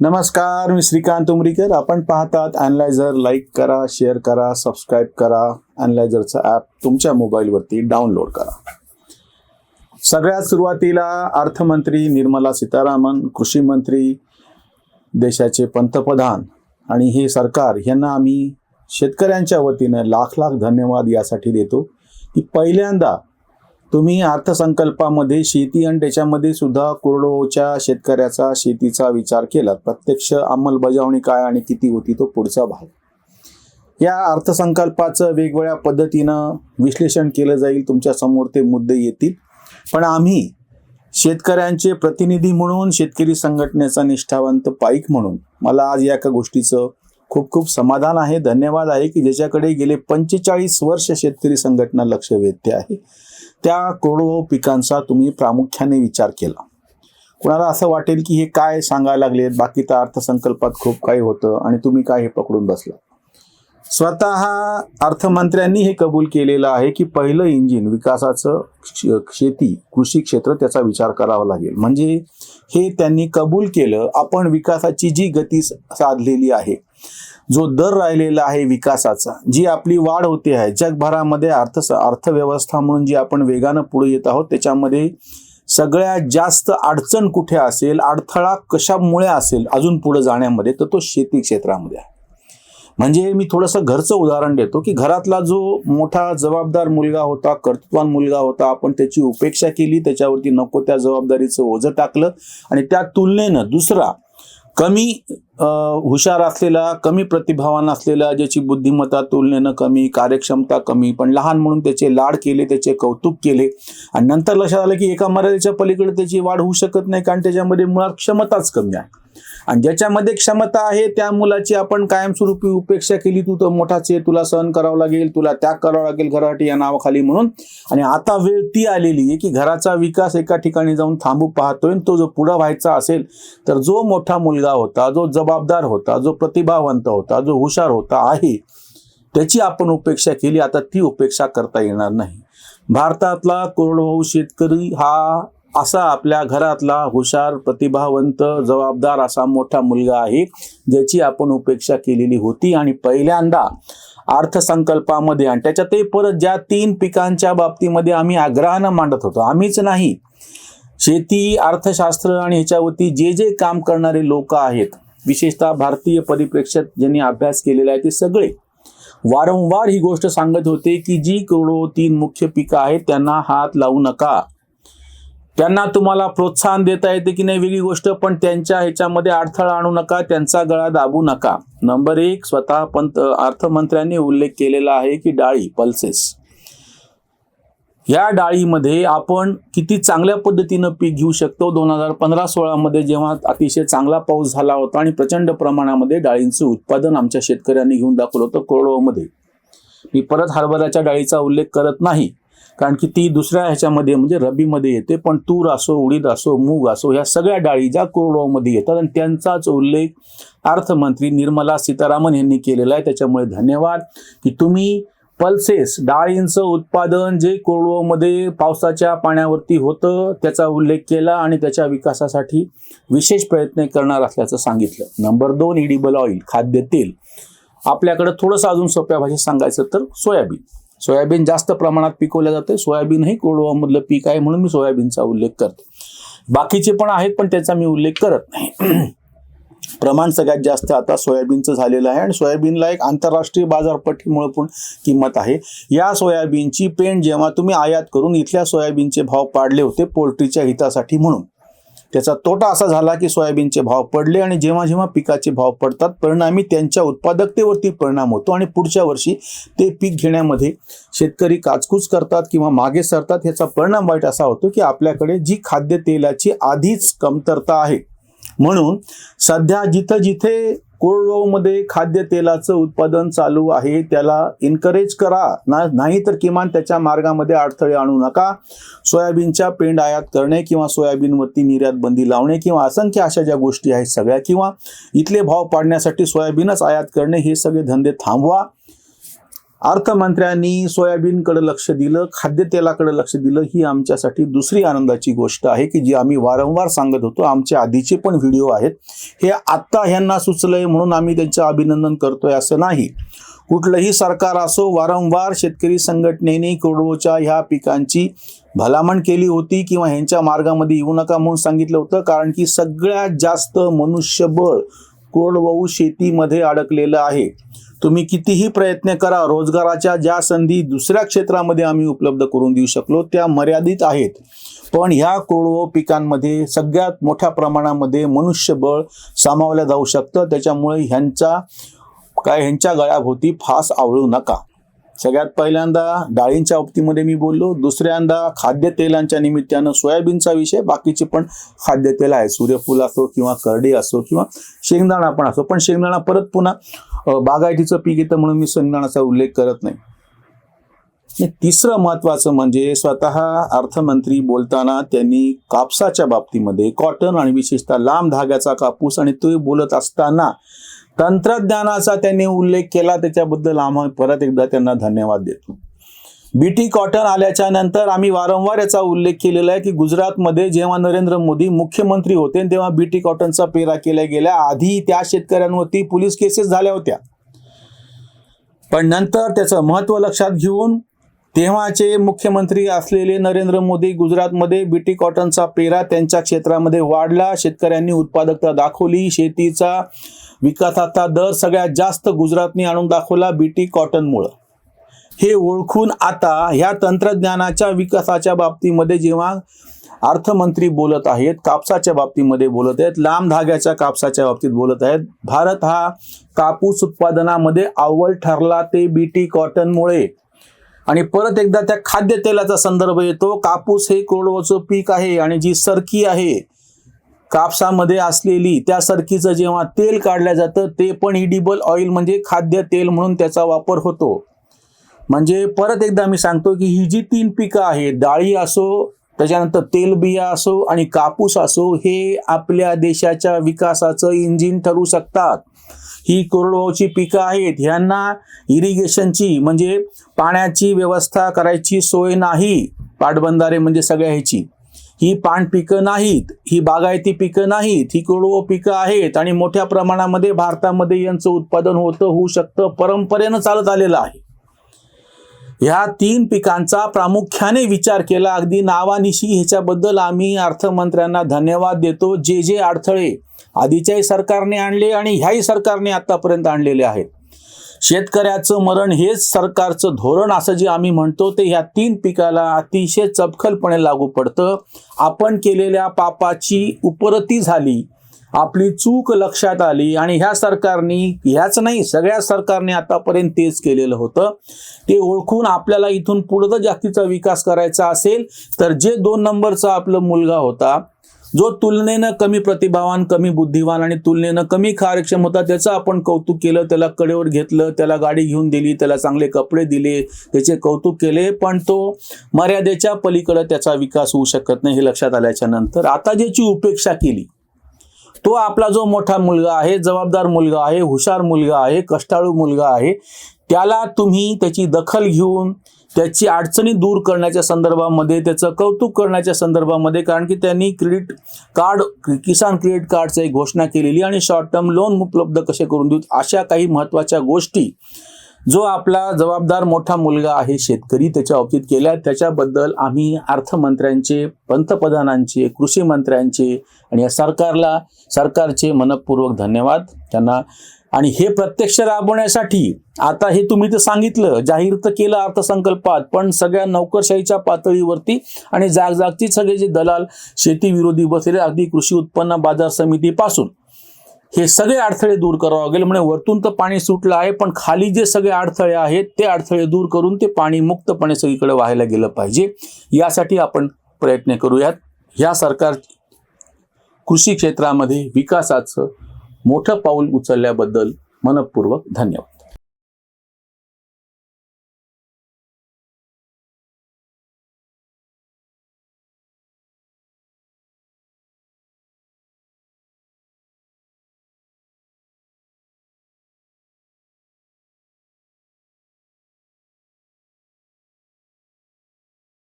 नमस्कार मी श्रीकांत उमरीकर. आपण पाहतात अॅनलायझर लाईक करा शेअर करा सबस्क्राईब करा. अॅनलायझरचं ॲप तुमच्या मोबाईलवरती डाउनलोड करा. सगळ्यात सुरुवातीला अर्थमंत्री निर्मला सीतारामन कृषी मंत्री देशाचे पंतप्रधान आणि हे सरकार यांना आम्ही शेतकऱ्यांच्या वतीनं लाख लाख धन्यवाद यासाठी देतो की पहिल्यांदा तुम्ही अर्थसंकल्पामध्ये शेती आणि त्याच्यामध्ये सुद्धा कोरडोच्या शेतकऱ्याचा शेतीचा विचार केला प्रत्यक्ष अंमलबजावणी काय आणि किती होती तो पुढचा भाग. या अर्थसंकल्पाचं वेगवेगळ्या पद्धतीनं विश्लेषण केलं जाईल तुमच्यासमोर ते मुद्दे येतील. पण आम्ही शेतकऱ्यांचे प्रतिनिधी म्हणून शेतकरी संघटनेचा निष्ठावंत पाईक म्हणून मला आज या एका गोष्टीचं खूप खूप समाधान आहे धन्यवाद आहे की ज्याच्याकडे गेले पंचेचाळीस वर्ष शेतकरी संघटना लक्ष वेधते आहे. त्या कोरडवाहू पिकांचा तुम्ही प्रामुख्याने विचार केला. कुणाला असं वाटेल की हे काय सांगायला लागलेत? बाकी तर अर्थसंकल्पात खूप काही होतं आणि तुम्ही काय हे पकडून बसला स्वतः अर्थमंत्र्यांनी हे कबूल केलेलं आहे की पहिलं इंजिन विकासाचं शेती कृषी क्षेत्र त्याचा विचार करावा लागेल. म्हणजे हे त्यांनी कबूल केलं आपण विकासाची जी गती साधलेली आहे जो दर राहिलेला आहे विकासाचा जी आपली वाढ होते आहे जगभरामध्ये अर्थ अर्थव्यवस्था म्हणून जी आपण वेगानं पुढे येत आहोत त्याच्यामध्ये सगळ्यात जास्त अडचण कुठे असेल अडथळा कशामुळे असेल अजून पुढे जाण्यामध्ये तर तो शेती क्षेत्रामध्ये आहे. म्हणजे मी थोडंसं घरचं उदाहरण देतो की घरातला जो मोठा जबाबदार मुलगा होता कर्तृत्वान मुलगा होता आपण त्याची उपेक्षा केली त्याच्यावरती नको त्या जबाबदारीचं ओझं टाकलं आणि त्या तुलनेनं दुसरा कमी हुशार असलेला कमी प्रतिभावान असलेला ज्याची बुद्धिमत्ता तुलनेनं कमी कार्यक्षमता कमी पण लहान म्हणून त्याचे लाड केले त्याचे कौतुक केले आणि नंतर लक्षात आलं की एका मर्यादेच्या पलीकडे त्याची वाढ होऊ शकत नाही कारण त्याच्यामध्ये मुळात क्षमताच कमी आहे. आणि ज्याच्यामध्ये क्षमता आहे त्या मुलाची आपण कायमस्वरूपी उपेक्षा केली. तू तर मोठाच आहे तुला सहन करावं लागेल तुला त्याग करावा लागेल घरासाठी या नावाखाली म्हणून. आणि आता वेळ ती आलेली आहे की घराचा विकास एका ठिकाणी जाऊन थांबू पाहतोय आणि तो जो पुढं व्हायचा असेल तर जो मोठा मुलगा होता जो जबाबदार होता जो प्रतिभावंत होता जो हुशार होता आहे त्याची आपण उपेक्षा केली. आता ती उपेक्षा करता येणार नाही. भारतातला कोरडवाहू शेतकरी हा असा आपल्या घरातला हुशार प्रतिभावंत जबाबदार असा मोठा मुलगा आहे ज्याची आपण उपेक्षा केलेली होती. आणि पहिल्यांदा अर्थसंकल्पामध्ये आणि त्याच्यातही परत ज्या तीन पिकांच्या बाबतीमध्ये आम्ही आग्रहानं मांडत होतो. आम्हीच नाही. शेती अर्थशास्त्र आणि ह्याच्यावरती जे जे काम करणारे लोक आहेत विशेषतः भारतीय परिप्रेक्षक ज्यांनी अभ्यास केलेला आहे ते सगळे वारंवार ही गोष्ट सांगत होते की जी करोडो तीन मुख्य पिकं आहेत त्यांना हात लावू नका. त्यांना तुम्हाला प्रोत्साहन देता येते की नाही वेगळी गोष्ट पण त्यांच्या ह्याच्यामध्ये अडथळा आणू नका त्यांचा गळा दाबू नका. नंबर एक स्वतः पंत अर्थमंत्र्यांनी उल्लेख केलेला आहे की डाळी पल्सेस या डाळीमध्ये आपण किती चांगल्या पद्धतीनं पीक घेऊ शकतो? दोन हजार पंधरा सोळामध्ये जेव्हा अतिशय चांगला पाऊस झाला होता आणि प्रचंड प्रमाणामध्ये डाळींचं उत्पादन आमच्या शेतकऱ्यांनी घेऊन दाखवलं होतं कोरडवामध्ये मी परत हरभऱ्याच्या डाळीचा उल्लेख करत नाही. कारण की ती दुसऱ्या ह्याच्यामध्ये म्हणजे रब्बीमध्ये येते पण तूर असो उडीद असो मूग असो ह्या सगळ्या डाळी ज्या कोरडवामध्ये येतात आणि त्यांचाच उल्लेख अर्थमंत्री निर्मला सीतारामन यांनी केलेला आहे. त्याच्यामुळे धन्यवाद की तुम्ही पल्सेस डाळींचं उत्पादन जे कोरडवामध्ये पावसाच्या पाण्यावरती होतं त्याचा उल्लेख केला आणि त्याच्या विकासासाठी विशेष प्रयत्न करणार असल्याचं सांगितलं. नंबर दोन इडिबल ऑइल खाद्य तेल. आपल्याकडं थोडंसं अजून सोप्या भाषेत सांगायचं तर सोयाबीन. सोयाबीन जास्त प्रमाणात पिकवलं जाते. सोयाबीन हे कोरडवामधलं पीक आहे म्हणून मी सोयाबीनचा उल्लेख करतो. बाकीचे पण आहेत पण त्याचा मी उल्लेख करत नाही. प्रमाण सगळ्यात जास्त आता सोयाबीनचं झालेलं आहे. आणि सोयाबीनला एक आंतरराष्ट्रीय बाजारपट्टीमुळे पण किंमत आहे. या सोयाबीनची पेंड जेव्हा तुम्ही आयात करून इथल्या सोयाबीनचे भाव पाडले होते पोल्ट्रीच्या हितासाठी म्हणून. त्याचा तोटा असा झाला की सोयाबीनचे भाव पडले आणि जेव्हा जेव्हा पिकाचे भाव पडतात परिणामी त्यांच्या उत्पादकतेवरती परिणाम होतो आणि पुढच्या वर्षी ते पीक घेण्यामध्ये शेतकरी काचकूच करतात किंवा मागे सरतात ह्याचा परिणाम वाईट असा होतो की आपल्याकडे जी खाद्यतेलाची आधीच कमतरता आहे. म्हणून सध्या जिथं जिथे कोरडवाहूमध्ये खाद्यतेलाचं उत्पादन चालू आहे त्याला इन्करेज करा. ना नाही तर किमान त्याच्या मार्गामध्ये अडथळे आणू नका. सोयाबीनच्या पेंड आयात करणे किंवा सोयाबीनवरती निर्यात बंदी लावणे किंवा असंख्य अशा ज्या गोष्टी आहेत सगळ्या किंवा इथले भाव पाडण्यासाठी सोयाबीनच आयात करणे हे सगळे धंदे थांबवा. अर्थमंत्र्यांनी सोयाबीनकडे लक्ष दिलं खाद्यतेलाकडे लक्ष दिलं ही आमच्यासाठी दुसरी आनंदाची गोष्ट आहे की जी आम्ही वारंवार सांगत होतो. आमचे आधीचे पण व्हिडिओ आहेत. हे आत्ता ह्यांना सुचलंय म्हणून आम्ही त्यांचं अभिनंदन करतोय असं नाही. कुठलंही सरकार असो वारंवार शेतकरी संघटनेने कोरडवाच्या ह्या पिकांची भलामण केली होती किंवा ह्यांच्या मार्गामध्ये येऊ नका म्हणून सांगितलं होतं कारण की सगळ्यात जास्त मनुष्यबळ कोरडवाहू शेतीमध्ये अडकलेलं आहे. तुम्ही कितीही प्रयत्न करा रोजगाराच्या ज्या संधी दुसऱ्या क्षेत्रामध्ये आम्ही उपलब्ध करून देऊ शकलो त्या मर्यादित आहेत. पण ह्या कोरडवाहू पिकांमध्ये सगळ्यात मोठ्या प्रमाणामध्ये मनुष्यबळ सामावलं जाऊ शकतं. त्याच्यामुळे ह्यांचा काय ह्यांच्या गळ्याभोवती फास आवळू नका. सगळ्यात पहिल्यांदा डाळींच्या बाबतीमध्ये मी बोललो. दुसऱ्यांदा खाद्यतेलांच्या निमित्तानं सोयाबीनचा विषय. बाकीचे पण खाद्यतेल आहे सूर्यफूल असो किंवा करडी असो किंवा शेंगदाणा पण असो. पण शेंगदाणा परत पुन्हा बागायतीचं पीक येतं म्हणून मी शेंगदाणाचा उल्लेख करत नाही. तिसरं महत्वाचं म्हणजे स्वतः अर्थमंत्री बोलताना त्यांनी कापसाच्या बाबतीमध्ये कॉटन आणि विशेषतः लांब धाग्याचा कापूस आणि तो बोलत असताना तंत्रज्ञानाचा त्यांनी उल्लेख केला त्याच्याबद्दल आम्ही परत एकदा त्यांना धन्यवाद देतो. बीटी कॉटन आल्याच्यानंतर आम्ही वारंवार याचा उल्लेख केलेला आहे की गुजरातमध्ये जेव्हा नरेंद्र मोदी मुख्यमंत्री होते तेव्हा बीटी कॉटनचा पेरा केल्या गेल्या. आधी त्या शेतकऱ्यांवरती पोलीस केसेस झाल्या होत्या. पण नंतर त्याचं महत्त्व लक्षात घेऊन तेव्हाचे मुख्यमंत्री असलेले नरेंद्र मोदी गुजरातमध्ये बीटी कॉटनचा पेरा त्यांच्या क्षेत्रामध्ये वाढला. शेतकऱ्यांनी उत्पादकता दाखवली. शेतीचा विकासाचा दर सगळ्यात जास्त गुजरातने आणून दाखवला बीटी कॉटनमुळं. हे ओळखून आता ह्या तंत्रज्ञानाच्या विकासाच्या बाबतीमध्ये जेव्हा अर्थमंत्री बोलत आहेत कापसाच्या बाबतीमध्ये बोलत आहेत लांब धाग्याच्या कापसाच्या बाबतीत बोलत आहेत भारत हा कापूस उत्पादनामध्ये अव्वल ठरला ते बीटी कॉटनमुळे. आणि परत एकदा त्या खाद्यतेलाचा संदर्भ येतो कापूस हे कोरडवाचं पीक आहे आणि जी सरकी आहे कापसामध्ये असलेली त्यासारखीचं जेव्हा तेल काढलं जातं ते पण इडिबल ऑइल म्हणजे खाद्य तेल म्हणून त्याचा वापर होतो. म्हणजे परत एकदा मी सांगतो की ही जी तीन पिकं आहेत डाळी असो त्याच्यानंतर तेलबिया असो आणि कापूस असो हे आपल्या देशाच्या विकासाचं इंजिन ठरू शकतात. ही कोरडवाहूची पिकं आहेत. ह्यांना इरिगेशनची म्हणजे पाण्याची व्यवस्था करायची सोय नाही. पाटबंधारे म्हणजे सगळ्या ह्याची. ही पान पिकं नाहीत ही बागायती पिकं नाहीत ही कोडव पिकं आहेत आणि मोठ्या प्रमाणामध्ये भारतामध्ये यांचं उत्पादन होतं होऊ शकतं परंपरेनं चालत आलेलं आहे. ह्या तीन पिकांचा प्रामुख्याने विचार केला. अगदी नावानिशी ह्याच्याबद्दल आम्ही अर्थमंत्र्यांना धन्यवाद देतो. जे जे अडथळे आधीच्याही सरकारने आणले आणि ह्याही सरकारने आतापर्यंत आणलेले आहेत. शेतकऱ्याचं मरण हेच सरकारचं धोरण असं जे आम्ही म्हणतो ते ह्या तीन पिकाला अतिशय चपखलपणे लागू पडतं. आपण केलेल्या पापाची उपरती झाली आपली चूक लक्षात आली आणि ह्या सरकारनी ह्याच नाही सगळ्या सरकारने आतापर्यंत तेच केलेलं होतं. ते ओळखून आपल्याला इथून पुढं जास्तीचा विकास करायचा असेल तर जे दोन नंबरचा आपला मुलगा होता जो तुलनेनं कमी प्रतिभावान कमी बुद्धिवान आणि तुलनेनं कमी कार्यक्षम होता त्याचं आपण कौतुक केलं त्याला कडेवर घेतलं त्याला गाडी घेऊन दिली त्याला चांगले कपडे दिले त्याचे कौतुक केले पण तो मर्यादेच्या पलीकडे त्याचा विकास होऊ शकत नाही हे लक्षात आल्याच्यानंतर. आता ज्याची उपेक्षा केली तो आपला जो मोठा मुलगा आहे जबाबदार मुलगा आहे हुशार मुलगा आहे कष्टाळू मुलगा आहे त्याला तुम्ही त्याची दखल घेऊन त्याची अडचणी दूर करण्याच्या संदर्भामध्ये त्याचं कौतुक करण्याच्या संदर्भामध्ये कारण की त्यांनी क्रेडिट कार्ड किसान क्रेडिट कार्डची एक घोषणा केलेली आणि शॉर्ट टर्म लोन उपलब्ध कसे करून देऊ अशा काही महत्त्वाच्या गोष्टी जो आपला जबाबदार मोठा मुलगा आहे शेतकरी त्याच्या बाबतीत केल्या. त्याच्याबद्दल आम्ही अर्थमंत्र्यांचे पंतप्रधानांचे कृषी मंत्र्यांचे आणि या सरकारला सरकारचे मनपूर्वक धन्यवाद. त्यांना आणि हे प्रत्यक्ष राबवण्यासाठी आता हे तुम्ही तर सांगितलं जाहीर तर केलं अर्थसंकल्पात पण सगळ्या नोकरशाहीच्या पातळीवरती आणि जागजागची सगळे जे दलाल शेतीविरोधी बसलेले अगदी कृषी उत्पन्न बाजार समितीपासून हे सगळे अडथळे दूर करावं लागेल. म्हणजे वरतून तर पाणी सुटलं आहे पण खाली जे सगळे अडथळे आहेत ते अडथळे दूर करून ते पाणी मुक्तपणे सगळीकडे व्हायला गेलं पाहिजे. यासाठी आपण प्रयत्न करूयात. ह्या सरकार कृषी क्षेत्रामध्ये विकासाचं मोठं पाऊल उचलल्याबद्दल मनपूर्वक धन्यवाद.